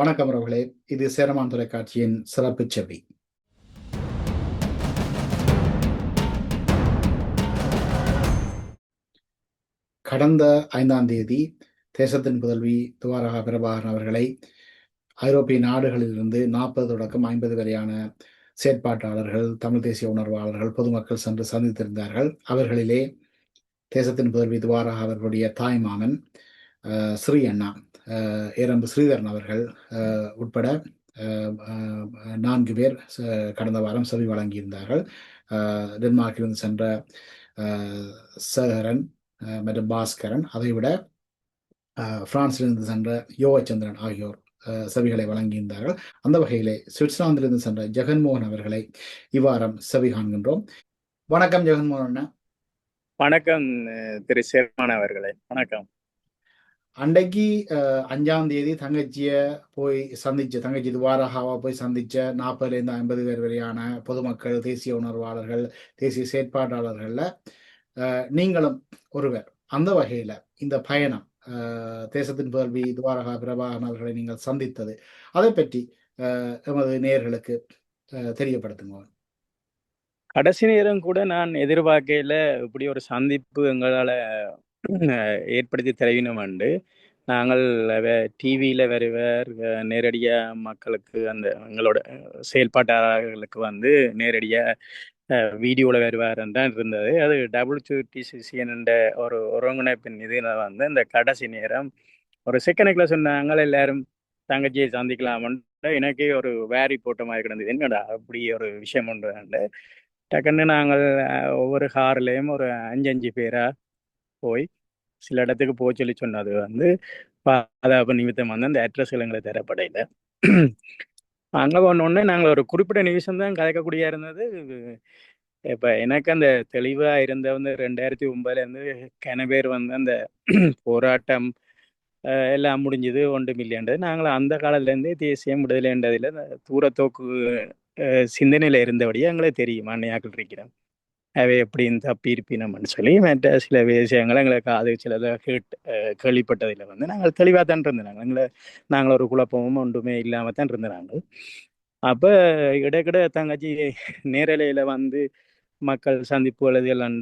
வணக்கம் அவர்களே. இது சேரமான் தொலைக்காட்சியின் சிறப்பு செவி கடந்த ஐந்தாம் தேதி தேசத்தின் புதல்வி துவாரகா பிரபாகரன் அவர்களை ஐரோப்பிய நாடுகளிலிருந்து நாற்பது தொடக்கம் ஐம்பது வரையான செயற்பாட்டாளர்கள் தமிழ் தேசிய உணர்வாளர்கள் பொதுமக்கள் சென்று சந்தித்திருந்தார்கள். அவர்களிலே தேசத்தின் புதல்வி துவாரகா அவர்களுடைய தாய்மாமன் மாமன் ஸ்ரீ அண்ணா. ஏரம்பு ஸ்ரீதரன் அவர்கள் உட்பட அஹ், நான்கு பேர் கடந்த வாரம் செவி வழங்கியிருந்தார்கள். டென்மார்க்கிலிருந்து சென்ற அஹ், அஹ், மற்றும் பாஸ்கரன் அதைவிட அஹ், பிரான்சிலிருந்து சென்ற யோகச்சந்திரன் ஆகியோர் செவிகளை வழங்கியிருந்தார்கள். அந்த வகையிலே சுவிட்சர்லாந்திலிருந்து சென்ற ஜெகன்மோகன் அவர்களை இவ்வாரம் செவி காண்கின்றோம். வணக்கம் ஜெகன்மோகன் வணக்கம் திரு சேர்மான் அவர்களே. வணக்கம். அன்றைக்கு அஹ், அஞ்சாம் தேதி தங்கச்சிய போய் சந்திச்ச தங்கச்சி துவாரகாவா போய் சந்திச்ச நாற்பதுலேருந்து ஐம்பது பேர் வரையான பொதுமக்கள் தேசிய உணர்வாளர்கள் தேசிய செயற்பாட்டாளர்கள்ல அஹ், நீங்களும் ஒருவர். அந்த வகையில இந்த பயணம் தேசத்தின் புதல்வி துவாரகா பிரபாகரன் அவர்களை நீங்கள் சந்தித்தது. அதை பற்றி அஹ், எமது நேயர்களுக்கு அஹ், தெரியப்படுத்துங்க. கடைசி நேரம் கூட நான் எதிர்பார்க்கையில இப்படி ஒரு சந்திப்பு எங்களால் ஏற்படுத்தி தரவினோம் உண்டு. நாங்கள் டிவியில் வருவர் நேரடியாக மக்களுக்கு அந்த எங்களோட செயல்பாட்டாளர்களுக்கு வந்து நேரடியாக வீடியோவில் வருவார் தான் இருந்தது. அது டபிள்யூடிசிசிஎன் என்ற ஒரு ஒருங்கிணைப்பின் இதில் வந்து இந்த கடைசி நேரம் ஒரு செகண்டுக்குள்ள சொன்னாங்க எல்லாரும் தங்கச்சியை சந்திக்கலாமன்ட்டு எனக்கே ஒரு வேரி போட்ட மாதிரி கிடந்தது. என்னடா அப்படி ஒரு விஷயம் உண்டு டக்குன்னு நாங்கள் ஒவ்வொரு ஹார்லேயும் ஒரு அஞ்சு அஞ்சு பேராக போய் சில இடத்துக்கு போக சொல்லி சொன்னது வந்து பாதுகாப்பு நிமித்தம் வந்து அந்த அட்ரஸ்கள் எங்களுக்கு தரப்படையில. அங்கே ஒன்று நாங்கள் ஒரு குறிப்பிட்ட நிமிஷம் தான் கதைக்கக்கூடிய இருந்தது. இப்போ எனக்கு அந்த தெளிவாக இருந்த வந்து ரெண்டாயிரத்தி ஒன்பதுலேருந்து கன பேர் வந்து அந்த போராட்டம் எல்லாம் முடிஞ்சது ஒன்று மில்லியன்றது நாங்கள் அந்த காலத்துலேருந்தே தேசிய விடுதலைன்றதில் தூரத்தோக்கு சிந்தனையில் இருந்தபடியே எங்களுக்கு தெரியும். அன்னையாக்கள் இருக்கிறோம் அவை எப்படின்னு தப்பி இருப்பினோம்னு சொல்லி மற்ற சில விஷயங்களை எங்களை காது சிலதை கேட்டு கேள்விப்பட்டதில் வந்து நாங்கள் தெளிவாக தான் இருந்தோம் எங்களை நாங்கள் ஒரு குழப்பமும் ஒன்றுமே இல்லாமல் தான் இருந்தோம் அப்போ இடைக்கிட தங்கச்சி நேரலையில் வந்து மக்கள் சந்திப்புகள் இதெல்லாம்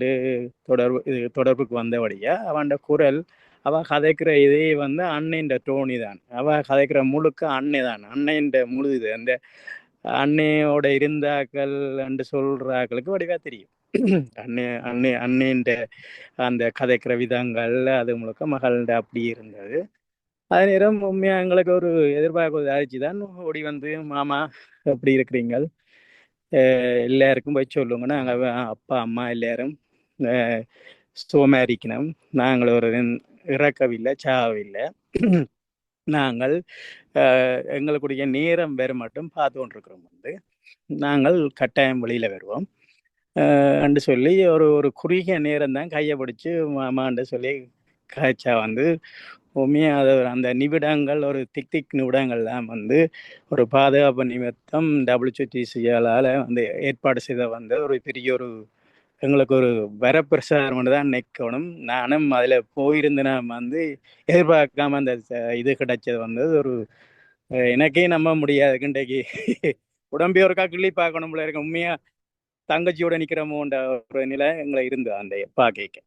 தொடர்பு இது தொடர்புக்கு வந்தபடியாக அவன் குரல் அவ கதைக்கிற இதே வந்து அன்னைன்ற டோனி தான். அவ கதைக்கிற முழுக்க அன்னை தான். அன்னைன்ற முழு இது அந்த அன்னையோட இருந்தாக்கள் என்று சொல்றாக்களுக்கு வடிவா தெரியும். அண்ணே அண்ணே அண்ணேன்ற அந்த கதைக்கிற விதங்கள் அது முழுக்க மகள்கிட்ட அப்படி இருந்தது. அதே நேரம் உண்மையா எங்களுக்கு ஒரு எதிர்பார்ப்பு ஆயிடுச்சு தான். ஓடி வந்து மாமா எப்படி இருக்கிறீங்கள்? அஹ் எல்லாருக்கும் போய் சொல்லுங்க. நாங்கள் அப்பா அம்மா எல்லாரும் அஹ் இருக்கணும் நாங்கள் ஒரு இறக்கவில்லை சாவவில்லை நாங்கள் அஹ், நேரம் வேறு மட்டும் பார்த்து கொண்டிருக்கிறோம் வந்து. நாங்கள் கட்டாயம் வெளியில் வருவோம். என்று சொல்லி ஒரு ஒரு குறுகிய நேரம் தான் கையை பிடிச்சி மாமான்னு சொல்லி காய்ச்சா வந்து உண்மையாக அது ஒரு அந்த நிமிடங்கள் ஒரு திக் திக் நிமிடங்கள் தான் வந்து ஒரு பாதுகாப்பு நிமித்தம் டபிள்யூடிசியால் வந்து ஏற்பாடு செய்த வந்து ஒரு பெரிய ஒரு எங்களுக்கு ஒரு வரப்பிரசாரம் தான் நிற்கணும். நானும் அதில் போயிருந்தேன் வந்து எதிர்பார்க்காம அந்த ச- இது கிடைச்சது வந்து ஒரு எனக்கே நம்ப முடியாது. இன்றைக்கு உடம்பே ஒருக்கா கிள்ளி பார்க்கணும்ல இருக்க. உண்மையாக தங்கச்சியோட நிக்கிறோமோன்ற ஒரு நிலை எங்களை இருந்தது அந்த பார்க்க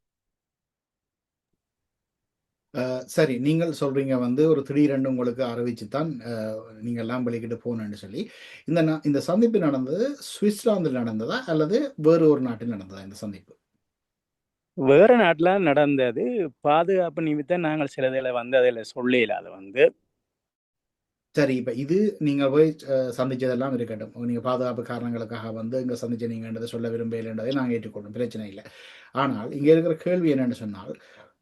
அஹ் சரி நீங்கள் சொல்றீங்க வந்து ஒரு திடீரென்று உங்களுக்கு அறிவிச்சு தான் நீங்க எல்லாம் வெளிக்கிட்டு போகணும்னு சொல்லி. இந்த இந்த சந்திப்பு நடந்தது சுவிட்சர்லாந்தில் நடந்ததா அல்லது வேறு ஒரு நாட்டில் நடந்ததா இந்த சந்திப்பு? வேற நாட்டுல நடந்தது. பாதுகாப்பு நிமித்தம் நாங்கள் சிலதில் வந்து அதில் சொல்லல அது வந்து சரி இப்போ இது நீங்கள் போய் சந்திச்சதெல்லாம் இருக்கட்டும். நீங்கள் பாதுகாப்பு காரணங்களுக்காக வந்து இங்கே சந்திச்சு நீங்கன்றதை சொல்ல விரும்பலைன்றதை நாங்கள் ஏற்றுக்கொள்ளும் பிரச்சனை இல்லை. ஆனால் இங்கே இருக்கிற கேள்வி என்னென்னு சொன்னால்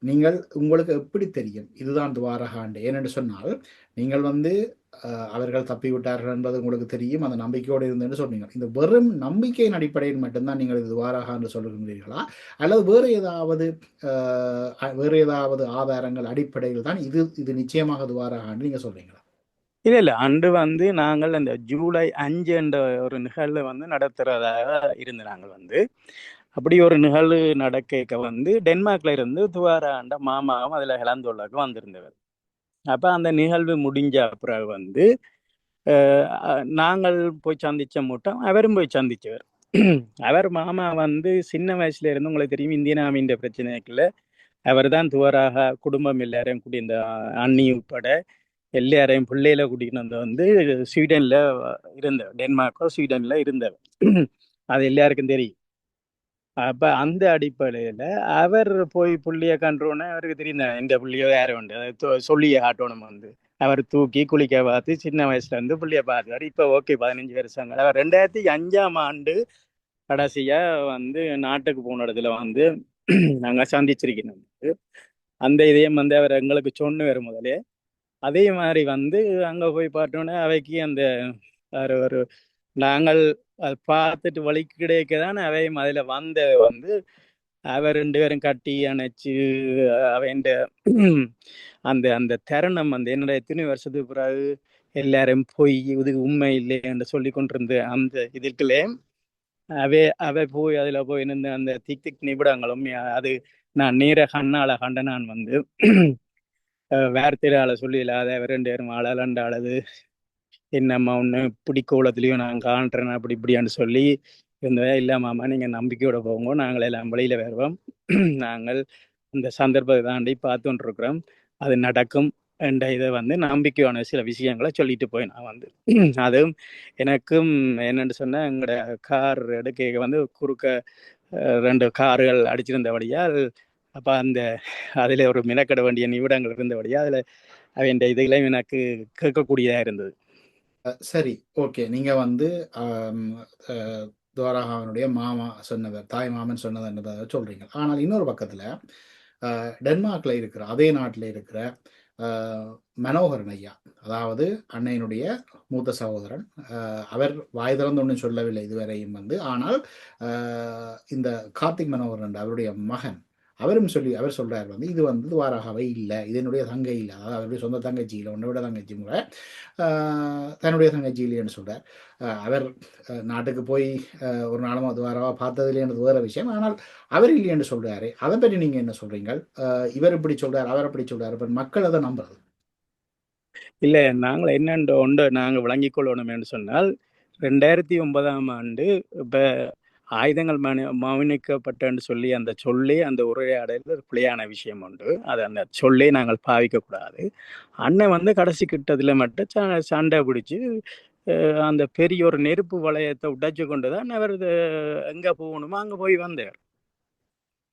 நீங்கள் உங்களுக்கு எப்படி தெரியும்? இதுதான் துவாரகாண்டு. ஏனென்று சொன்னால் நீங்கள் வந்து அவர்கள் தப்பி விட்டார்கள் என்பது உங்களுக்கு தெரியும். அந்த நம்பிக்கையோடு இருந்தேன்னு சொன்னீங்க. இந்த வெறும் நம்பிக்கையின் அடிப்படையில் மட்டும்தான் நீங்கள் இது துவாராக என்று சொல்லுகின்றீர்களா? அல்லது வேறு ஏதாவது வேறு ஏதாவது ஆதாரங்கள் அடிப்படையில் தான் இது இது நிச்சயமாக துவாராக நீங்கள் சொல்றீங்களா? இல்ல இல்ல. அன்று வந்து நாங்கள் அந்த ஜூலை அஞ்சு என்ற ஒரு நிகழ்வு வந்து நடத்துறதாக இருந்து நாங்கள் வந்து அப்படி ஒரு நிகழ்வு நடக்க வந்து டென்மார்க்ல இருந்து துவாராண்ட மாமாவும் அதுல ஹெலாந்தோல்லாக்கு வந்திருந்தவர். அப்ப அந்த நிகழ்வு முடிஞ்ச பிறகு வந்து நாங்கள் போய் சந்திச்ச மூட்டம் அவரும் போய் சந்திச்சவர். அவர் மாமா வந்து சின்ன வயசுல இருந்து உங்களுக்கு தெரியும் இந்தியனாமின்ற பிரச்சனைக்குள்ள அவர் தான் துவராக குடும்பம் எல்லாரையும் கூடிய இந்த அண்ணி உட்பட எல்லாரையும் பிள்ளையில கூட்டிகிட்டு வந்து ஸ்வீடன்ல இருந்த டென்மார்க்கோ ஸ்வீடன்ல இருந்தவர் அது எல்லாருக்கும் தெரியும். அப்ப அந்த அடிப்படையில அவர் போய் புள்ளிய கன்றோன்னு அவருக்கு தெரியும் இந்த புள்ளியோ யாரும் உண்டு. அதை சொல்லிய காட்டணும் வந்து. அவர் தூக்கி குளிக்க பார்த்து சின்ன வயசுல இருந்து புள்ளிய பார்த்தாரு. இப்ப ஓகே பதினஞ்சு வருஷங்கள் அவர் ரெண்டாயிரத்தி அஞ்சாம் ஆண்டு கடைசியா வந்து நாட்டுக்கு போன இடத்துல வந்து நாங்க சந்திச்சிருக்கோம் அந்த இதயம் வந்து அவர் எங்களுக்கு சொன்னு வரும் முதலே. அதே மாதிரி வந்து அங்க போய் பார்த்தோன்னே அவைக்கு அந்த ஒரு நாங்கள் அது பார்த்துட்டு வழி கிடைக்க தான் அவையும் அதில் வந்த வந்து அவ ரெண்டு பேரும் கட்டி அணைச்சு அவன் அந்த அந்த தருணம் அந்த என்னோட எத்தனை வருஷத்துக்கு பிறகு எல்லாரும் போய் இது உண்மை இல்லை என்று சொல்லி கொண்டிருந்த அந்த இதுக்குள்ளே அவே அவை போய் அதில் போய் இருந்த அந்த திக் திக் நிபுடங்களும் அது நான் நேர கண்ணால கண்ட நான் வந்து வேர்த்திரால சொல்லி இல்லாத ரெண்டு பேரும் அழலண்டு அழது என்னம்மா ஒன்று இப்படி கோலத்துலேயும் நான் காண்றேன் அப்படி இப்படியான்னு சொல்லி இருந்ததா இல்லை மாமா நீங்கள் நம்பிக்கையோட போங்க. நாங்கள் எல்லாம் வழியில் வருவோம். நாங்கள் இந்த சந்தர்ப்பத்தை தாண்டி பார்த்துட்டுருக்குறோம் அது நடக்கும் என்ற இதை வந்து நம்பிக்கையான சில விஷயங்களை சொல்லிட்டு போய் நான் வந்து அதுவும் எனக்கும் என்னென்னு சொன்னால் எங்களோட கார் எடுக்க வந்து குறுக்க ரெண்டு கார்கள் அடிச்சிருந்தபடியால் அப்போ அந்த அதில் ஒரு மினக்கட வேண்டிய நிமிடங்கள் இருந்தபடியாக அதில் அவன் இதுகளையும் எனக்கு கேட்கக்கூடியதாக இருந்தது. சரி ஓகே. நீங்கள் வந்து துவாரகாவனுடைய மாமா சொன்னவர் தாய் மாமன் சொன்னது என்பதை சொல்கிறீங்க ஆனால் இன்னொரு பக்கத்தில் டென்மார்க்கில் இருக்கிற அதே நாட்டில் இருக்கிற மனோகரன் ஐயா. அதாவது அன்னையினுடைய மூத்த சகோதரன். அவர் வாய் திறந்து ஒன்றும் சொல்லவில்லை இதுவரையும் வந்து. ஆனால் இந்த கார்த்திக் மனோகரன் அவருடைய மகன் அவரும் சொல்லி அவர் சொல்கிறார் வந்து இது வந்து துவாரகாவை இல்லை இது என்னுடைய தங்கை இல்லை. அதாவது அவருடைய சொந்த தங்கச்சி இல்லை உன்னோட தங்கச்சி கூட தன்னுடைய தங்கச்சி இல்லைன்னு சொல்றார். அவர் நாட்டுக்கு போய் ஒரு நாளமாக துவாரவா பார்த்தது இல்லைன்றது வேற விஷயம். ஆனால் அவர் இல்லைன்னு சொல்றாரு. அதை பற்றி நீங்க என்ன சொல்றீங்க இவர் இப்படி சொல்றாரு அவர் இப்படி சொல்றாரு இப்போ மக்கள் அதை நம்புறது. இல்லை நாங்கள் என்னென்று ஒன்று நாங்கள் விளங்கிக் கொள்ளணும் சொன்னால் ரெண்டாயிரத்தி ஒன்பதாம் ஆண்டு இப்போ ஆயுதங்கள் மனு மௌனிக்கப்பட்டன்னு சொல்லி அந்த சொல்லே அந்த உரையாடலில் ஒரு பிழையான விஷயம் உண்டு. அது அந்த சொல்லே நாங்கள் பாவிக்கக்கூடாது அண்ணன் வந்து கடைசி கிட்டத்தில் மட்டும் சண்டை பிடிச்சி அந்த பெரிய ஒரு நெருப்பு வளையத்தை உடைச்சு கொண்டு தான் அவர் எங்கே போகணுமோ அங்கே போய் வந்தார்.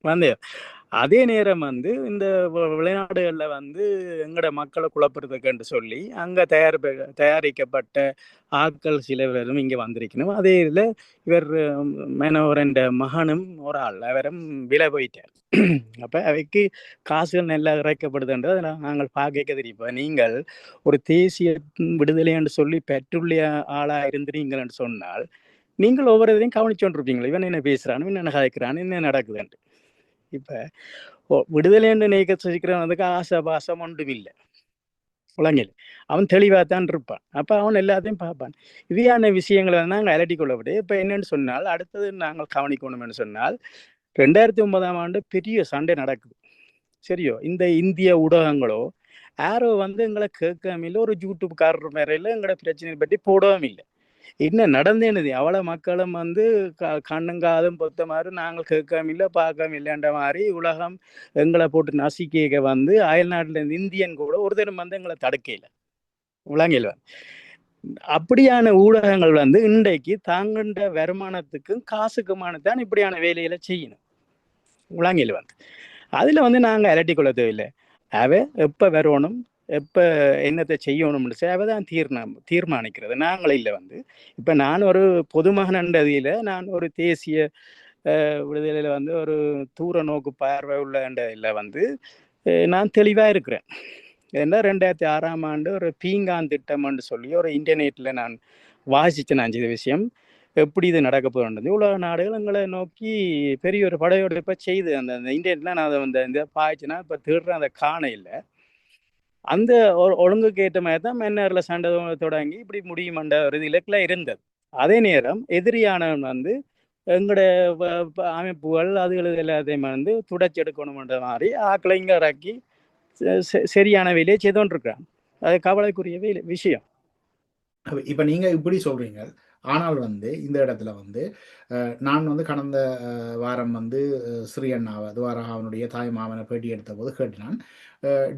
வந்தார். அதே நேரம் வந்து இந்த வெளிநாடுகளில் வந்து எங்கட மக்களை குழப்புறதுக்குன்னு சொல்லி அங்கே தயார் தயாரிக்கப்பட்ட ஆட்கள் சில பேரும் இங்கே வந்திருக்கணும். அதே இதில் இவர் மேனவரண்ட மகனும் ஒரு ஆள். அவரும் விலை போயிட்டார். அப்போ அவைக்கு காசுகள் நல்லா இறைக்கப்படுதுன்றது நாங்கள் பார்க்க தெரியும் நீங்கள் ஒரு தேசிய விடுதலை என்று சொல்லி பெற்றுள்ள ஆளாக இருந்துறீங்கன்னு சொன்னால் நீங்கள் ஒவ்வொரு இதையும் கவனிச்சோன்றிருப்பீங்களா இவன் என்ன பேசுறான்? என்ன கதைக்கிறான்? என்ன நடக்குதுன்ட்டு இப்போ விடுதலை என்று நினைக்க சிக்கிறவனுக்கு ஆசை பாசம் ஒன்றும் இல்லை உலகில் அவன் தெளிவாகத்தான் இருப்பான். அப்போ அவன் எல்லாத்தையும் பார்ப்பான். இதையான விஷயங்களை நாங்கள் அலட்டி கொள்ளப்பட்டு இப்போ என்னன்னு சொன்னால் அடுத்தது நாங்கள் கவனிக்கணும்னு சொன்னால் ரெண்டாயிரத்தி ஒன்பதாம் ஆண்டு பெரிய சண்டை நடக்குது. சரியோ? இந்த இந்திய ஊடகங்களோ யாரோ வந்து எங்களை கேட்காம இல்லை ஒரு யூடியூப்காரர் மேலே எங்களோட பிரச்சனையை பற்றி போடவும் இல்லை. என்ன நடந்தேனது அவ்வளவு மக்களும் வந்து கண்ணும் காதும் பொத்த மாதிரி நாங்கள் கேட்காம இல்லை பார்க்காம இல்லைன்ற மாதிரி உலகம் எங்களை போட்டு நசிக்க வந்து அயல் நாட்டில் இருந்து இந்தியன் கூட ஒரு தினம் வந்து எங்களை தடுக்கையில். உலகில் அப்படியான ஊடகங்கள் வந்து இன்றைக்கு தாங்கின்ற வருமானத்துக்கும் காசுக்குமான தான் இப்படியான வேலையில செய்யணும். உலகில் வந்து. அதுல வந்து நாங்கள் அலட்டி கொள்ள தேவையில்லை. அவ எப்ப வரணும் எப்போ என்னத்தை செய்யணும்னு சேவை தான் தீர்ணம் தீர்மானிக்கிறது. நாங்களே இல்லை வந்து. இப்போ நான் ஒரு பொதுமகனண்டதியில் நான் ஒரு தேசிய விடுதலையில் வந்து ஒரு தூர நோக்கு பார்வை உள்ளதில் வந்து நான் தெளிவாக இருக்கிறேன். ஏன்னா ரெண்டாயிரத்தி ஆறாம் ஆண்டு ஒரு பீங்கான் திட்டம்னு சொல்லி ஒரு இன்டர்நெட்டில் நான் வாசித்தேன் நான் இந்த விஷயம் எப்படி இது நடக்க போகிறது உலக நாடுகள் எங்களை நோக்கி பெரிய ஒரு படையோடு இப்போ செய்து அந்த அந்த இன்டர்நெட்டில் நான் அதை வந்து இந்த பாய்ச்சினா இப்போ திருடுற அந்த காண இல்லை. அந்த ஒழுங்குக்கு ஏற்ற மாதிரி தான் மென்னரில் சண்டை தொடங்கி இப்படி முடியுமன்ற ஒரு இலக்கில் இருந்தது. அதே நேரம் எதிரியானவன் வந்து எங்களோட அமைப்புகள் அதுகள் எல்லாத்தையும் வந்து துடைச்சி எடுக்கணுன்ற மாதிரி ஆக்களை இங்கே இறக்கி சரியான வேலையை செய்து அது கவலைக்குரிய விஷயம். இப்போ நீங்கள் இப்படி சொல்கிறீங்க ஆனால் வந்து இந்த இடத்துல வந்து நான் வந்து கடந்த வாரம் வந்து ஸ்ரீ அண்ணாவை துவாரகா அவனுடைய தாய் மாமனை பேட்டி எடுத்த போது கேட்டினான்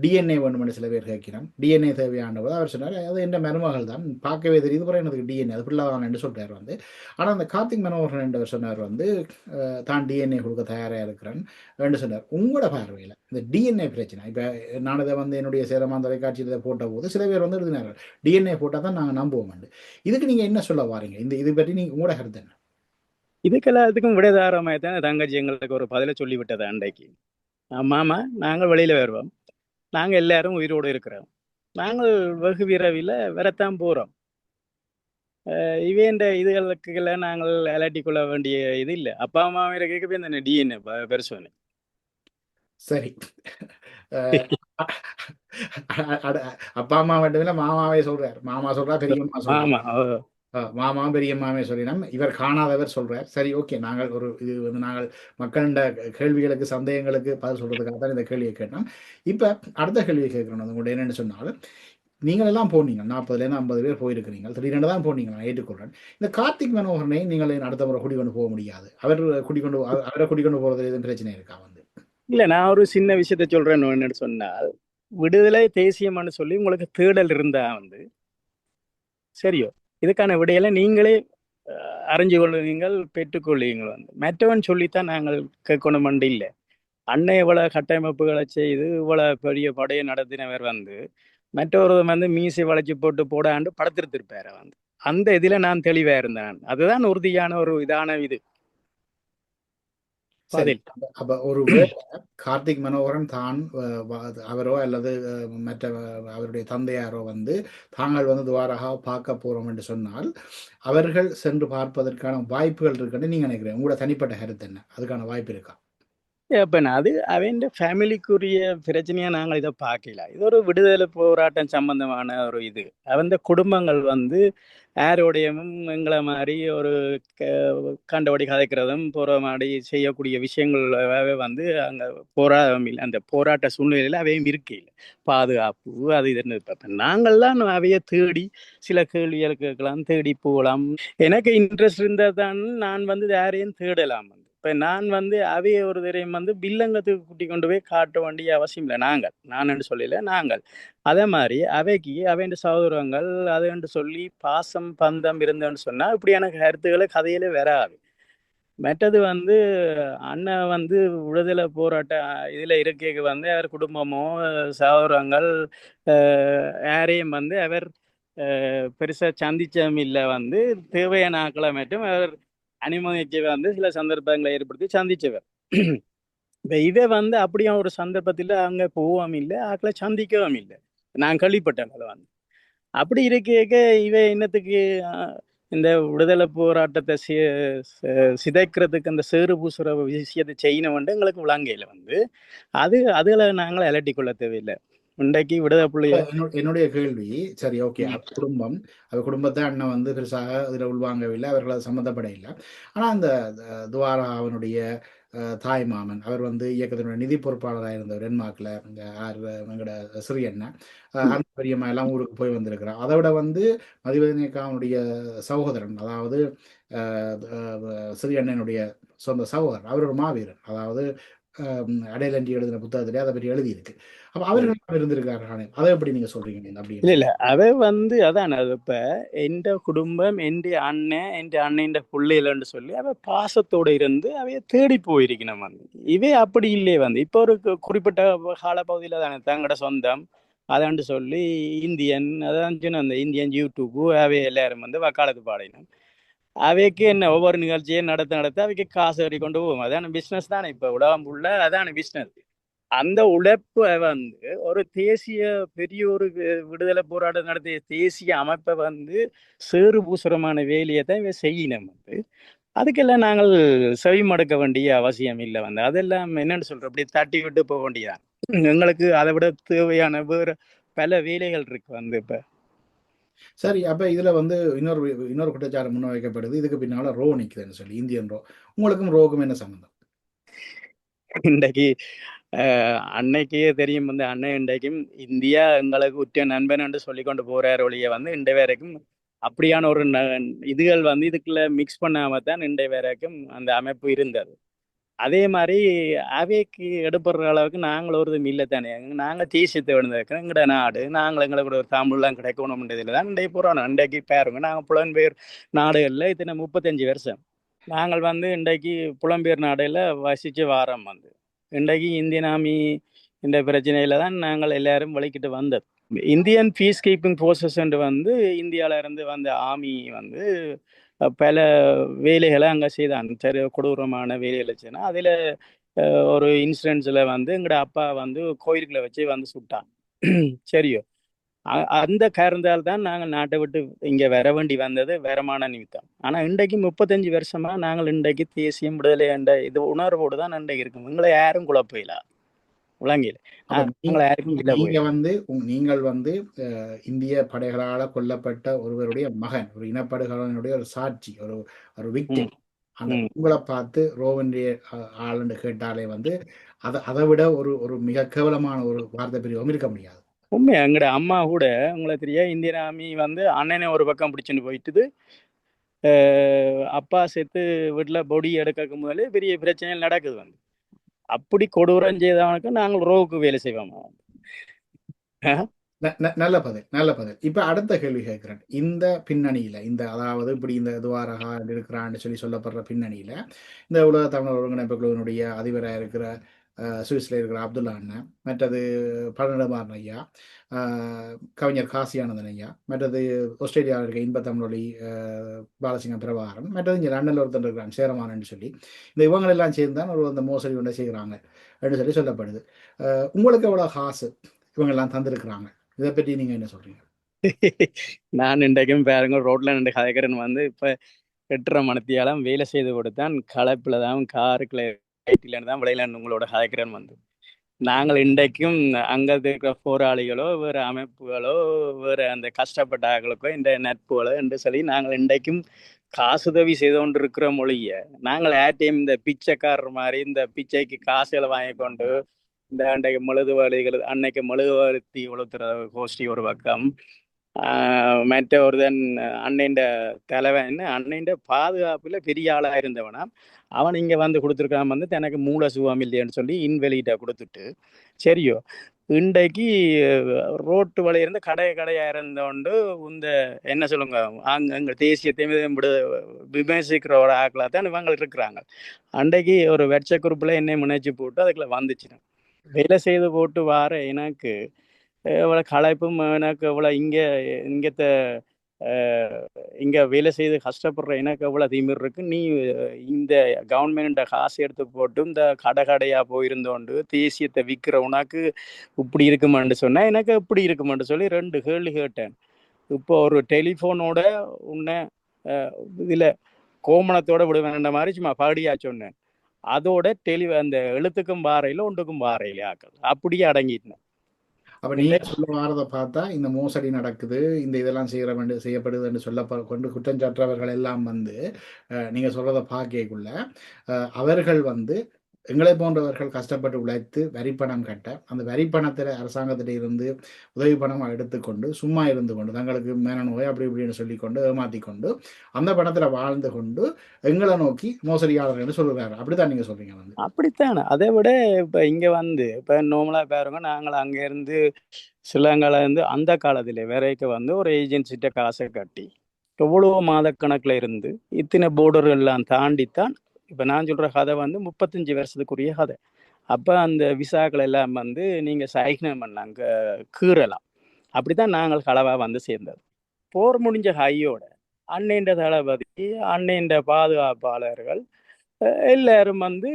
டிஎன்ஏ வேணுமென்று சில பேர் கேட்கிறான். டிஎன்ஏ தேவையான போது அவர் சொன்னார் அது எந்த மருமகள் தான். பார்க்கவே தெரியுது. பிறகு எனக்கு டிஎன்ஏ அது பிள்ளைவாங்க என்று சொல்கிறார் வந்து. ஆனால் அந்த கார்த்திக் மனோகரன் என்று சொன்னார் வந்து தான் டிஎன்ஏ கொடுக்க தயாராக இருக்கிறேன் என்று சொன்னார். உங்களோட பார்வையில் இந்த டிஎன்ஏ பிரச்சனை இப்போ நான் இதை வந்து என்னுடைய சேரமா தொலைக்காட்சியில் இதை போட்ட போது சில பேர் வந்து எழுதினார்கள். டிஎன்ஏ போட்டால் தான் நாங்கள் நம்புவோம் இதுக்கு நீங்கள் என்ன சொல்ல வாரீங்க? இந்த இது பற்றி நீங்கள் உங்களோட கருத்து என்ன? இதுக்கெல்லாத்துக்கும் விடைதாரமாக தான் தங்கச்சி எங்களுக்கு ஒரு பதிலை சொல்லிவிட்டது அன்றைக்கு. மாமா நாங்கள் வெளியில வருவோம். நாங்க எல்லாரும் உயிரோடு இருக்கிறோம். நாங்கள் வெகு விரைவில் வரத்தான் போறோம். அஹ் இவேண்ட இதுகளுக்கெல்லாம் நாங்கள் அலட்டி கொள்ள வேண்டிய இது இல்லை. அப்பா அம்மா இருக்க இந்த டிஎன்ஏ பெருசோனு. சரி. அப்பா அம்மா மட்டும் இல்ல மாமாவே சொல்றார். மாமா சொல்றா பெரியம்மா சொல்றா. மாமா பெரியம்மாவே சொல்லினோம் இவர் காணாதவர் சொல்றார். சரி ஓகே நாங்கள் ஒரு இது வந்து நாங்கள் மக்களிட கேள்விகளுக்கு சந்தேகங்களுக்கு பதில் சொல்றதுக்காக தான் இந்த கேள்வியை கேட்டோம். இப்போ அடுத்த கேள்வியை கேட்கணும் உங்கள்கிட்ட என்னென்னு சொன்னாலும் நீங்கள் எல்லாம் போனீங்க. நாற்பதுலேருந்து ஐம்பது பேர் போயிருக்கிறீங்க திடீரென்று தான் போனீங்க நான் ஏற்றுக்கொள்கிறேன் இந்த கார்த்திக் மனோகரனை நீங்கள் அடுத்த முறை குடிக்கொண்டு போக முடியாது. அவர் குடிக்கொண்டு அவரை குடிக்கொண்டு போகிறதுல எதுவும் பிரச்சனை இருக்கா வந்து? இல்லை நான் ஒரு சின்ன விஷயத்த சொல்றேன். என்னன்னு சொன்னால் விடுதலை தேசியம்னு சொல்லி உங்களுக்கு தேடல் இருந்தா வந்து சரியோ? இதுக்கான விடையில நீங்களே அறிஞ்சு கொள்ளுவீங்கள் பெற்றுக்கொள்வீங்கள் வந்து மற்றவன் சொல்லித்தான் நாங்கள் கேட்கணும் இல்லை. அன்னை இவ்வளவு கட்டமைப்புகளை செய்து இவ்வளவு பெரிய படையை நடத்தினவர் வந்து மற்றொரு வந்து மீசை வளைச்சு போட்டு போடாண்டு படுத்திருத்திருப்பாரு வந்து. அந்த இதுல நான் தெளிவா இருந்தேன். அதுதான் உறுதியான ஒரு இதான இது. அப்ப அப்ப ஒரு வேளை கார்த்திக் மனோகரன் தான் அவரோ அல்லது மற்ற அவருடைய தந்தையாரோ வந்து தாங்கள் வந்து துவாரகா பார்க்க போறோம் என்று சொன்னால் அவர்கள் சென்று பார்ப்பதற்கான வாய்ப்புகள் இருக்குன்னு நீங்க நினைக்கிறீங்க. உங்களோட தனிப்பட்ட கருத்து என்ன? அதுக்கான வாய்ப்பு இருக்கா? அப்ப நான் அது அவன் ஃபேமிலிக்குரிய பிரச்சனையாக நாங்கள் இதை பார்க்கல. இது ஒரு விடுதலை போராட்டம் சம்பந்தமான ஒரு இது. அவன் குடும்பங்கள் வந்து யாரோடையும் எங்களை மாதிரி ஒரு க- கண்டபடி கதைக்கிறதும் போகிற மாதிரி செய்யக்கூடிய விஷயங்களாகவே வந்து அங்கே போராட்டம் இல்லை. அந்த போராட்ட சூழ்நிலையில் அவையும் இருக்கையில். பாதுகாப்பு அது இதுன்னு பார்ப்பேன் நாங்கள்லாம் அவையை தேடி சில கேள்விகள் கேட்கலாம் தேடி போகலாம். எனக்கு இன்ட்ரெஸ்ட் இருந்தால் தான் நான் வந்து யாரையும் தேடலாம். வந்து இப்போ நான் வந்து அவைய ஒரு தரையும் வந்து பில்லங்கத்துக்கு கூட்டி கொண்டு போய் காட்ட வேண்டிய அவசியம் இல்லை. நாங்கள். நான் என்று சொல்லல நாங்கள். அதே மாதிரி அவைக்கு அவைன்ற சகோதரங்கள் அதுன்னு சொல்லி பாசம் பந்தம் இருந்தேன்னு சொன்னால் இப்படியான கருத்துக்களை கதையில வராது. மற்றது வந்து அண்ணன் வந்து விடுதலை போராட்ட இதில் இருக்கைக்கு வந்து அவர் குடும்பமோ சகோதரங்கள் யாரையும் வந்து அவர் பெருசாக சந்திச்சமில்லை இல்லை. வந்து தேவையான ஆக்களை மட்டும் அவர் அனுமதிச்சு வந்து சில சந்தர்ப்பங்களை ஏற்படுத்தி சந்திச்சவர். இப்போ இதை வந்து அப்படியே ஒரு சந்தர்ப்பத்தில் அங்க போகவும் இல்லை ஆக்களை சந்திக்கவும் இல்லை. நான் கேள்விப்பட்டேன் அதை வந்து. அப்படி இருக்க இவ என்னத்துக்கு இந்த விடுதலை போராட்டத்தை சி சிதைக்கிறதுக்கு அந்த சேறு பூசுற விஷயத்தை செய்யணும் வந்து எங்களுக்கு விளங்கையில் வந்து அது அதில் நாங்கள் அலட்டி கொள்ள தேவையில்லை. இன்றைக்கு விடுதலை இப்ப புள்ளிய என்னோ- என்னுடைய கேள்வி சரி ஓகே. குடும்பம் அவர் குடும்பத்தை அண்ணன் வந்து பெருசாக அதில் உள்வாங்கவில்லை அவர்கள் அது சம்மந்தப்பட இல்லை. ஆனால் அந்த துவாரா அவனுடைய தாய் மாமன் அவர் வந்து இயக்கத்தினுடைய நிதி பொறுப்பாளராக இருந்தவர் டென்மார்க்ல இந்த ஆர் எங்கட சிறி அண்ணன் அஹ், ம். அந்த பெரியம்மா எல்லாம் ஊருக்கு போய் வந்திருக்கிறார். அதை விட வந்து மதிவதனிக்கா அவனுடைய சகோதரன் அதாவது அஹ், அஹ், சிறி அண்ணனுடைய சொந்த சகோதரன் அவர் ஒரு மாவீரன். அதாவது அடையலண்டி எழுதின புத்தகத்திலே அதை பற்றி எழுதியிருக்கு. அப்ப. அவர்கள் இருந்திருக்காரு அதை எப்படி நீங்க சொல்றீங்க அப்படி இல்ல இல்ல. அவ வந்து அதான் அது இப்ப எந்த குடும்பம் எந்த அண்ணன் எந்த அண்ணன் பிள்ளைகள்னு சொல்லி அவ பாசத்தோட இருந்து அவைய தேடி போயிருக்கணும் வந்து. இவே அப்படி இல்லையே வந்து. இப்போ ஒரு குறிப்பிட்ட காலப்பகுதியில தானே தங்கட சொந்தம் அதாண்டு சொல்லி இந்தியன் அதான் சொன்ன அந்த இந்தியன் யூடியூப் அவை எல்லாரும் வந்து வக்காலத்து பாடினோம். அவைக்கு என்ன ஒவ்வொரு நிகழ்ச்சியும் நடத்த நடத்த அவைக்கு காசு வரி கொண்டு போகும். அதான பிஸ்னஸ் தானே? இப்ப உலகம் உள்ள அதான பிஸ்னஸ் அந்த உழைப்பை வந்து ஒரு தேசிய பெரிய ஒரு வி- விடுதலை போராட்டம் நடத்திய தேசிய அமைப்பை வந்து சேறு பூசுரமான வேலையை தான் இவன் செய்யணும் வந்து. அதுக்கெல்லாம் நாங்கள் செவி மடுக்க வேண்டிய அவசியம் இல்லை வந்து. அதெல்லாம் என்னன்னு சொல்ற அப்படி தட்டி விட்டு போக வேண்டியதான் எங்களுக்கு அதை விட தேவையான வேற பல வேலைகள் இருக்கு வந்து இப்போ. சரி அப்ப இதுல வந்து இன்னொரு இன்னொரு குற்றச்சாரம் முன்வைக்கப்படுது. இதுக்கு பின்னால ரோ நிற்குதுன்னு சொல்லி இந்தியன் ரோ. உங்களுக்கும் ரோக்கும் என்ன சம்பந்தம்? இன்றைக்கு அன்னைக்கே தெரியும் வந்து அண்ணன் இன்றைக்கும் இந்தியா எங்களுக்கு உற்ற நண்பன் என்று சொல்லிக்கொண்டு போறார் ஒழிய வந்து இன்றை வரைக்கும் அப்படியான ஒரு ந- இதுகள் வந்து இதுக்குள்ள மிக்ஸ் பண்ணாம தான் இன்றை வரைக்கும் அந்த அமைப்பு இருந்தது. அதே மாதிரி அவைக்கு எடுப்படுற அளவுக்கு நாங்கள் ஒரு இல்லை தானே நாங்கள் தேசியத்தை விழுந்திருக்கிறோம். எங்கட நாடு? நாங்கள் எங்களுக்கு ஒரு தமிழ்லாம் கிடைக்கணும்ன்றதில் தான் இன்றைக்கு போகிறோம் இன்றைக்கு பாருங்க. நாங்கள் புலம்பெயர் நாடுகளில் இத்தனை முப்பத்தஞ்சு வருஷம். நாங்கள் வந்து இன்றைக்கு புலம்பெயர் நாடுகளில் வசித்து வாரம் வந்து. இன்றைக்கு இந்தியன் ஆமி இந்த பிரச்சனையில தான் நாங்கள் எல்லாரும் வலிக்கிட்டு வந்தது. இந்தியன் பீஸ் கீப்பிங் ஃபோர்ஸஸ் வந்து இந்தியாவிலேருந்து வந்த ஆமி வந்து பல வேலைகளை அங்கே செய்தான். சரி கொடூரமான வேலைகளை செய்யணும் அதில் ஒரு இன்சிடென்ட்ஸில் வந்து எங்களோட அப்பா வந்து கோயிலுக்குள்ள வச்சு வந்து சுட்டான். சரியோ. அ- அந்த காரணத்தால் தான் நாங்கள் நாட்டை விட்டு இங்கே வர வேண்டி வந்தது வரமான நிமித்தம். ஆனால் இன்றைக்கு முப்பத்தஞ்சு வருஷமா நாங்கள் இன்றைக்கு தேசியம் விடுதலை என்ற இது உணர்வோடு தான் இன்றைக்கு இருக்கும். எங்களை யாரும் குழப்பம் இல்லை போய் நீங்க வந்து நீங்கள் வந்து இந்திய படைகளால கொல்லப்பட்ட ஒருவருடைய மகன் ஒரு இனப்படுகொலையினுடைய ஒரு சாட்சி ஒரு ஒரு விக்டிம் அந்த. உங்களை பார்த்து ரோவன்றிய ஆளுன்னு கேட்டாலே வந்து அதை அதை விட ஒரு ஒரு மிக கேவலமான ஒரு வார்த்தை பிரிவும் இருக்க முடியாது. உண்மை எங்கட அம்மா கூட உங்களுக்கு தெரியா? இந்தியன் ஆர்மி வந்து அண்ணனை ஒரு பக்கம் பிடிச்சின்னு போயிட்டுது. அப்பா செத்து வீட்டில் பொடி எடுக்க முதலே பெரிய பிரச்சனைகள் நடக்குது வந்து. அப்படி கொடூரம் செய்தவனுக்கு நாங்கள் ரோவுக்கு வேலை செய்வோம். நல்ல பதில் நல்ல பதில். இப்ப அடுத்த கேள்வி கேட்கிறேன். இந்த பின்னணியில இந்த அதாவது இப்படி இந்த துவாரகா இருக்கிறான்னு சொல்லி சொல்லப்படுற பின்னணியில இந்த உலக தமிழர் ஒருங்கிணைப்பு குழுவினுடைய அதிபராக இருக்கிற சுவிஸில் இருக்கிற அப்துல்லா அண்ணன் மற்றது பழனிடமாறன் ஐயா கவிஞர் காசியானந்தன் ஐயா மற்றது ஆஸ்திரேலியாவில் இருக்க இன்ப பாலசிங்கம் பிரபாகரன் மற்றது இங்கே லண்டனில் ஒருத்தர் இருக்கிறான் சேரமானன்னு சொல்லி. இந்த இவங்களெல்லாம் சேர்ந்து தான் ஒரு அந்த மோசடி ஒன்றை செய்கிறாங்க அப்படின்னு சொல்லி சொல்லப்படுது. உங்களுக்கு எவ்வளோ காசு இவங்கெல்லாம் தந்திருக்கிறாங்க? இதை பற்றி நீங்கள் என்ன சொல்றீங்க? நான் இன்றைக்கும் பாருங்க ரோட்டில் நின்று கதைக்கிறேன் வந்து இப்போ எட்டரை மணத்தியாலும் வேலை செய்து கொடுத்தான் களைப்பில் தான் காருக்குள்ள லைட்டில் தான் விளையாண்டு உங்களோட ஹேக்கரன் வந்து. நாங்கள் இன்றைக்கும் அங்கே இருக்கிற போராளிகளோ வேறு அமைப்புகளோ வேறு அந்த கஷ்டப்பட்டவர்களுக்கோ இந்த நட்புகளோ என்று சொல்லி நாங்கள் இன்றைக்கும் காசுதவி செய்து கொண்டு இருக்கிற மொழிய நாங்கள் ஏடிஎம் இந்த பிச்சைக்காரர் மாதிரி இந்த பிச்சைக்கு காசுகளை வாங்கி கொண்டு இந்த அன்றைக்கு மெழுகுவர்த்திகள் அன்னைக்கு மெழுகுவர்த்தி உளுத்துற கோஷ்டி ஒரு பக்கம் ஆஹ் மற்ற ஒருதன் அன்னைண்ட தலைவன் அன்னைண்ட பாதுகாப்புல பெரிய ஆளா இருந்தவனா அவன் இங்க வந்து கொடுத்துருக்கான் வந்து எனக்கு மூல சுகம் இல்லையான்னு சொல்லி இன்வெலிட்ட கொடுத்துட்டு சரியோ? இன்றைக்கு ரோட்டு வழியிருந்து கடை கடையாக இருந்தோண்டு இந்த என்ன சொல்லுங்க அங்க அங்கே தேசியத்தை விட விமர்சிக்கிற ஆக்களாக தான் இவங்க இருக்கிறாங்க. அன்றைக்கு ஒரு வெட்ச குரூப்ல என்னை முனைச்சு போட்டு அதுக்குள்ள வந்துச்சு வேலை செய்து போட்டு வார எனக்கு இவ்வளோ களைப்பும் எனக்கு இவ்வளோ இங்கே இங்கத்த இங்கே வேலை செய்து கஷ்டப்படுற எனக்கு எவ்வளோ திமிர் இருக்கு? நீ இந்த கவர்மெண்ட்ட காசு எடுத்து போட்டு இந்த கடை கடையாக போயிருந்தோண்டு தேசியத்தை விற்கிற உனக்கு இப்படி இருக்குமான்னு சொன்னேன் எனக்கு இப்படி இருக்குமான்னு சொல்லி ரெண்டு கேள்வி கேட்டேன். இப்போ ஒரு டெலிஃபோனோட உன்னை இதில் கோமணத்தோட விட வேண்ட மாதிரி சும்மா பாடியா சொன்னேன். அதோட டெலி அந்த எழுத்துக்கும் பாறையில ஒன்றுக்கும் பாறையில ஆக்கள் அப்படியே அடங்கிட்டேன். அப்ப நீங்க சொல்ல வாரதை பார்த்தா இந்த மோசடி நடக்குது இந்த இதெல்லாம் செய்யற வேண்டிய செய்யப்படுதுன்னு சொல்ல கொண்டு குற்றஞ்சாற்றவர்கள் எல்லாம் வந்து அஹ், நீங்க சொல்றதை பார்க்கக்குள்ள அஹ், அவர்கள் வந்து எங்களை போன்றவர்கள் கஷ்டப்பட்டு உழைத்து வரிப்பணம் கட்ட அந்த வரிப்பணத்தில் அரசாங்கத்திட்ட இருந்து உதவி பணம் எடுத்துக்கொண்டு சும்மா இருந்து கொண்டு தங்களுக்கு மேன நோய் அப்படி இப்படின்னு சொல்லிக்கொண்டு ஏமாத்தி கொண்டு அந்த பணத்தில் வாழ்ந்து கொண்டு எங்களை நோக்கி மோசடியாளர்கள் சொல்லுறாரு அப்படித்தான் நீங்க சொல்றீங்க வந்து. அப்படித்தானே? அதை விட இப்ப இங்க வந்து இப்ப நார்மலா பாருங்க நாங்கள் அங்க இருந்து சிலங்கால இருந்து அந்த காலத்திலே வேறைக்கு வந்து ஒரு ஏஜென்சிட்ட காசை கட்டி எவ்வளவோ மாதக்கணக்கில் இருந்து இத்தனை போர்டர்கள் எல்லாம் தாண்டித்தான் இப்போ நான் சொல்ற கதை வந்து முப்பத்தஞ்சு வருஷத்துக்குரிய கதை. அப்போ அந்த விசாக்கள் எல்லாம் வந்து நீங்கள் சைக்னம் பண்ணலாம் கீறலாம் கீறலாம். அப்படித்தான் நாங்கள் களவாக வந்து சேர்ந்தது. போர் முடிஞ்ச ஹையோட அன்னைண்ட தளபதி அன்னைண்ட பாதுகாப்பாளர்கள் எல்லாரும் வந்து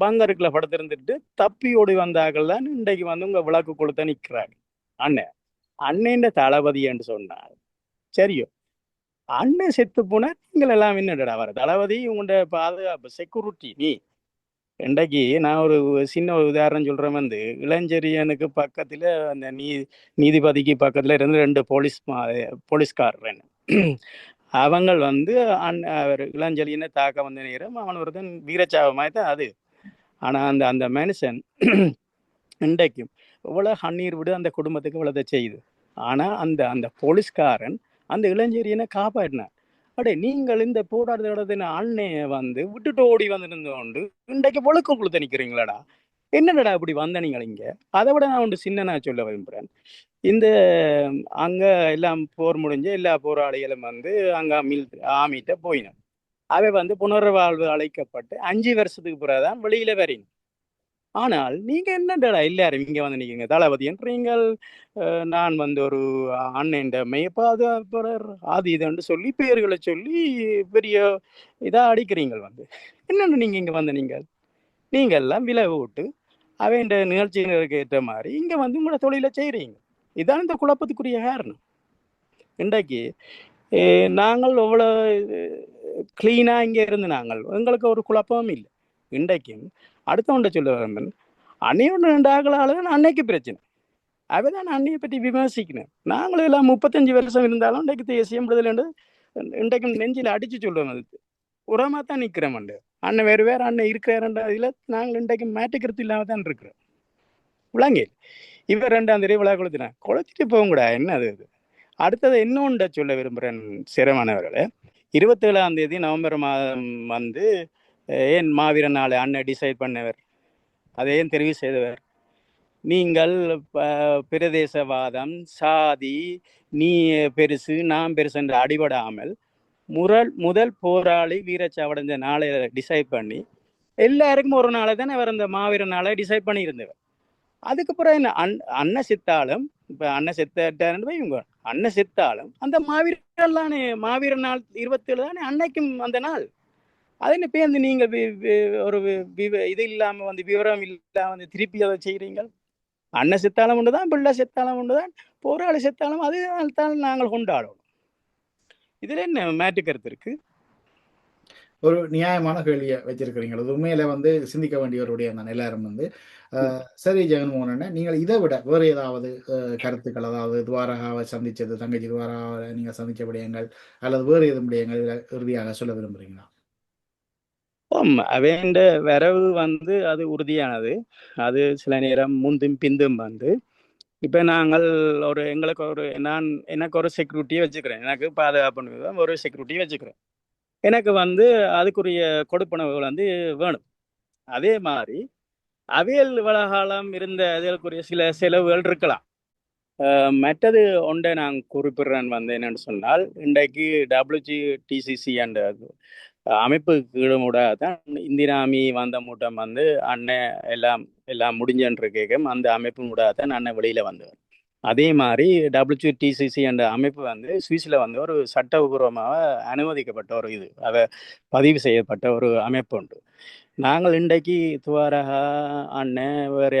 பங்கருக்குள்ள படுத்திருந்துட்டு தப்பி ஓடி வந்தார்கள் தான் இன்றைக்கு வந்து உங்க விளக்கு கொடுத்த நிற்கிறாங்க அண்ணன் அண்ணன் தளபதி என்று சொன்னார் சரியோ? அண்ணன் செத்து போனா நீங்கள் எல்லாம் என்னடா வர? தளபதி உங்களோட பாதுகாப்பு செக்யூரிட்டி நீ. இன்றைக்கு நான் ஒரு சின்ன ஒரு உதாரணம் சொல்றேன் வந்து இளஞ்செறியனுக்கு பக்கத்துல அந்த நீ நீதிபதிக்கு பக்கத்துல இருந்து ரெண்டு போலீஸ் மா- போலீஸ்காரர் அவங்க வந்து அன் அவர் இளஞ்செழியனை தாக்க வந்த நேரம் அவன் ஒருத்தன் வீரச்சாவமாய் தான் அது. ஆனால் அந்த அந்த மனுஷன் இன்றைக்கும் இவ்வளோ கண்ணீர் விடு அந்த குடும்பத்துக்கு இவ்வளோதை செய்யுது ஆனால் அந்த அந்த போலீஸ்காரன் அந்த இளைஞரியனை காப்பாற்றினார்? அடே நீங்கள் இந்த போராட்டத்தின் அண்ணே வந்து விட்டுட்டு ஓடி வந்துருந்தோண்டு இன்றைக்கு ஒழுக்க கொடுத்து நிற்கிறீங்களாடா என்னடா இப்படி வந்த நீங்கள் இங்க? அதை விட நான் ஒன்று சின்ன நான் சொல்ல விரும்புகிறேன். இந்த அங்க எல்லாம் போர் முடிஞ்சு எல்லா போராளிகளும் வந்து அங்க மில் ஆமிட்ட போயினான் அவை வந்து புனர்வாழ்வு அழைக்கப்பட்டு அஞ்சு வருஷத்துக்கு பிறகுதான் வெளியில வரினும் ஆனால் நீங்க என்னடா எல்லாரும் இங்க வந்து நிக்கீங்க தளபதி என்றீங்கள். நான் வந்து ஒரு அண்ணன் மெய்ப்பாதர் ஆதி இதுன்னு சொல்லி பேர்களை சொல்லி பெரிய இதா அடிக்கிறீங்கள் வந்து. என்னென்னு நீங்க இங்க வந்து நீங்கள்? நீங்க எல்லாம் விலகு விட்டு அவன் நிகழ்ச்சியினருக்கு ஏற்ற மாதிரி இங்க வந்து உங்களோட தொழிலை செய்கிறீங்க இதான் இந்த குழப்பத்துக்குரிய காரணம். இன்றைக்கு நாங்கள் எவ்வளோ கிளீனாக இங்கே இருந்து நாங்கள் எங்களுக்கு ஒரு குழப்பமும் இல்லை. இன்றைக்கும் அடுத்தவன்ட்ட சொல்ல வரம்பன் அன்னையோட ரெண்டு ஆகலால அன்னைக்கு பிரச்சனை. அவ தான் அன்னையை பற்றி விமர்சிக்கணும். நாங்களும் எல்லாம் முப்பத்தஞ்சு வருஷம் இருந்தாலும் இன்றைக்கு தேசியம் விடுதலை இன்றைக்கும் நெஞ்சில் அடிச்சு சொல்லுவோம் அது உரமாக தான் நிற்கிறோம் அண்டு அண்ணன் வேறு வேறு அண்ணன் இருக்கிறாருன்ற இதில் நாங்கள் இன்றைக்கு மாட்டுக்கிறது இல்லாமல் தான் இருக்கிறோம். விளங்கி இவர் ரெண்டாம் தேதி விழா கொளுத்தினா கொளுத்திட்டு போங்கடா என்ன அது இது? அடுத்தது இன்னொன்று சொல்ல விரும்புகிறேன் சிரமானவர்களே இருபத்தேழாம் தேதி நவம்பர் மாதம் வந்து ஏன் மாவீரன் நாளை அண்ணன் டிசைட் பண்ணவர்? அதை ஏன் தெரிவு செய்தவர். நீங்கள் ப- பிரதேசவாதம் சாதி நீ பெருசு நான் பெருசு என்று அடிபடாமல் முரல் முதல் போராளி வீரச்சாவடைஞ்ச நாளை டிசைட் பண்ணி எல்லாருக்கும் ஒரு நாளை தானே அவர் அந்த மாவீரன் நாளை டிசைட் பண்ணியிருந்தவர் அதுக்கப்புறம் என்ன? அன் அண்ணன் சித்தாலும் இப்போ அண்ணன் செத்தாருன்னு இவங்க அண்ணன் செத்தாலும் அந்த மாவீரன் தானே மாவீரன் நாள் இருபத்தேழு தானே அன்னைக்கும் அந்த நாள். அது என்ன பேருந்து நீங்க வி- வி- ஒரு இது இல்லாம வந்து விவரம் இல்லாம வந்து திருப்பி அதை செய்றீங்க? அண்ணன் செத்தாலும் ஒன்று தான் பிள்ளை செத்தாலும் ஒன்று தான் போராளி செத்தாலும் அது தான் நாங்கள் கொண்டாடுவோம். இதுல என்ன மாற்று கருத்து இருக்கு? ஒரு நியாயமான கேள்வியை வச்சிருக்கிறீங்க அது உண்மையில வந்து சிந்திக்க வேண்டிய ஒரு விடயம் தான் எல்லாரும் வந்து. சரி ஜெகன்மோகன் நீங்கள் இதை விட வேறு ஏதாவது கருத்துக்கள் அதாவது துவாரகாவை சந்திச்சது தங்கச்சி துவாரகாவை நீங்க சந்திச்ச விடயங்கள் அல்லது வேறு எதுவும் விடயங்கள் இறுதியாக சொல்ல விரும்புறீங்களா ஆம் அவேண்ட வரவு வந்து அது உறுதியானது. அது சில நேரம் முந்தும் பிந்தும் வந்து. இப்போ நாங்கள் ஒரு எங்களுக்கு ஒரு நான் எனக்கு ஒரு செக்யூரிட்டியை வச்சுக்கிறேன். எனக்கு பாதுகாப்பு ஒரு செக்யூரிட்டியை வச்சுக்கிறேன். எனக்கு வந்து அதுக்குரிய கொடுப்பனவுகள் வந்து வேணும். அதே மாதிரி அவியல் வளகாலம் இருந்த அதற்குரிய சில செலவுகள் இருக்கலாம். மற்றது ஒன்றை நான் குறிப்பிடுறேன் வந்து என்னன்னு சொன்னால் இன்றைக்கு டபிள்யூஜி டிசிசி என்ற அமைப்பு தான் இந்திராமி வந்த மூட்டம் வந்து அண்ணன் எல்லாம் எல்லாம் முடிஞ்சன்று கேட்கும். அந்த அமைப்பு மூடாக தான் அண்ணன் வெளியில வந்தவர். அதே மாதிரி டபிள்யூ டிசிசி என்ற அமைப்பு வந்து சுவிஸில் வந்து ஒரு சட்டபூர்வமாக அனுமதிக்கப்பட்ட ஒரு இது. அதை பதிவு செய்யப்பட்ட ஒரு அமைப்பு உண்டு. நாங்கள் இன்றைக்கு துவாரகா அண்ணன் வேறு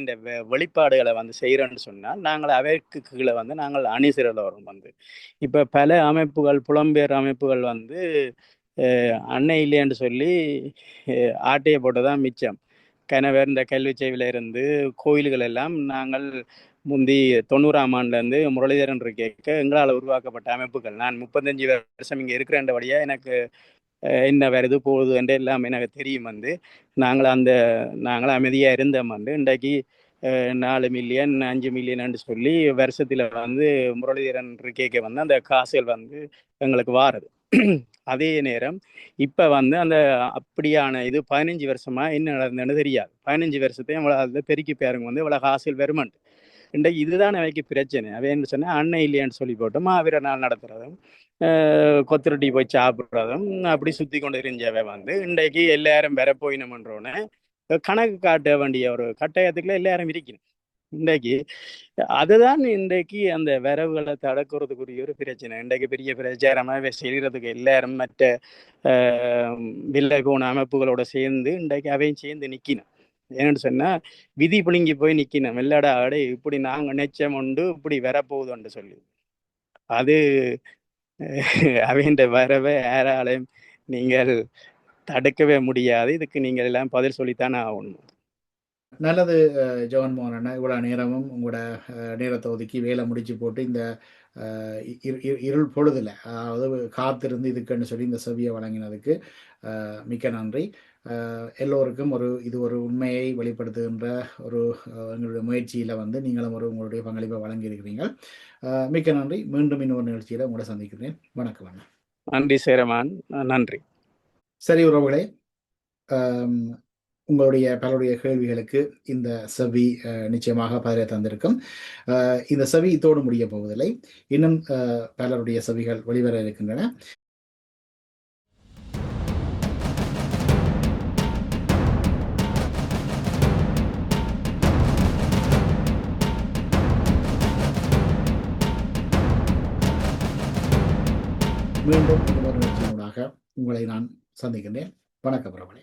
இந்த வெளிப்பாடுகளை வந்து செய்கிறோன்னு சொன்னால் நாங்கள் அவைக்கு கீழே வந்து நாங்கள் அணிசிரல வரும் வந்து. இப்போ பல அமைப்புகள் புலம்பெயர் அமைப்புகள் வந்து அன்னை இல்லைன்னு சொல்லி ஆட்டையை போட்டு தான் மிச்சம். கணவர் இந்த கல்வி சேவையில இருந்து கோயில்கள் எல்லாம் நாங்கள் முந்தி தொண்ணூறாம் ஆண்டுலேருந்து முரளிதரன் கேட்க எங்களால் உருவாக்கப்பட்ட அமைப்புகள். நான் முப்பத்தஞ்சு வருஷம் இங்கே இருக்கிறேன்றபடியாக எனக்கு என்ன வேறு இது போகுது என்று எல்லாம் எனக்கு தெரியும் வந்து நாங்கள் அந்த நாங்கள் அமைதியாக இருந்தோம் வந்து இன்றைக்கு நாலு மில்லியன் அஞ்சு மில்லியன் சொல்லி வருஷத்தில் வந்து முரளிதரன் கேட்க வந்து அந்த காசுகள் வந்து எங்களுக்கு வாருது. அதே நேரம் இப்போ வந்து அந்த அப்படியான இது பதினஞ்சு வருஷமா என்ன நடந்ததுன்னு தெரியாது. பதினஞ்சு வருஷத்தையும் இவ்வளோ அதில் பெருக்கி பேருங்க வந்து இவ்வளோ காசுகள் வருமாண்டு இன்றைக்கு இதுதான் அவைக்கு பிரச்சனை. அவைன்னு சொன்னால் அண்ணன் இல்லையான்னு சொல்லி போட்டு மாவீர நாள் நடத்துறதும் அஹ், போய் சாப்பிட்றதும் அப்படி சுற்றி கொண்டு இருந்தவை வந்து இன்றைக்கு எல்லாரும் வர போயினோம்ன்றோன்னே கணக்கு காட்ட வேண்டிய ஒரு கட்டாயத்துக்குள்ள எல்லாரும் இருக்கணும். இன்றைக்கு அதுதான் இன்றைக்கு அந்த வரவுகளை தடுக்கிறதுக்குரிய ஒரு பிரச்சனை. இன்றைக்கு பெரிய பிரச்சாரமாக செய்கிறதுக்கு எல்லாரும் மற்ற வில்லை வில்லகோண அமைப்புகளோட சேர்ந்து இன்றைக்கு அவையும் சேர்ந்து நிற்கணும் ஏன்னு சொன்னா விதி புழுங்கி போய் நிற்கணும் இல்லடா அடே இப்படி நாங்க நினைச்சம் உண்டு இப்படி வரப்போகுதுன்னு சொல்லி. அது அவைன்ற வரவை யாராலையும் நீங்கள் தடுக்கவே முடியாது. இதுக்கு நீங்கள் எல்லாம் பதில் சொல்லித்தானே ஆகணும். நல்லது ஜெகன்மோகன் அண்ணா இவ்வளோ நேரமும் உங்களோட நேரத்தை ஒதுக்கி வேலை முடிச்சு போட்டு இந்த இருள் பொழுதுல அதாவது காத்திருந்து இதுக்குன்னு சொல்லி இந்த செவியை வழங்கினதுக்கு மிக்க நன்றி. எல்லோருக்கும் ஒரு இது ஒரு உண்மையை வெளிப்படுத்துகின்ற ஒரு எங்களுடைய முயற்சியில் வந்து நீங்களும் ஒரு உங்களுடைய பங்களிப்பை வழங்கியிருக்கிறீர்கள். அஹ், மிக்க நன்றி. மீண்டும் இன்னொரு நிகழ்ச்சியில் உங்களை சந்திக்கிறேன். வணக்கம் அண்ணா. நன்றி சேரமான். நன்றி. சரி உறவுகளே உங்களுடைய பலருடைய கேள்விகளுக்கு இந்த செவி நிச்சயமாக பதிலை தந்திருக்கும். இந்த செவி இதோடு முடிய போவதில்லை. இன்னும் பலருடைய செவிகள் வெளிவர இருக்கின்றன. மீண்டும் ஒரு நிகழ்ச்சியினூடாக உங்களை நான் சந்திக்கின்றேன். வணக்கம் பிரபலை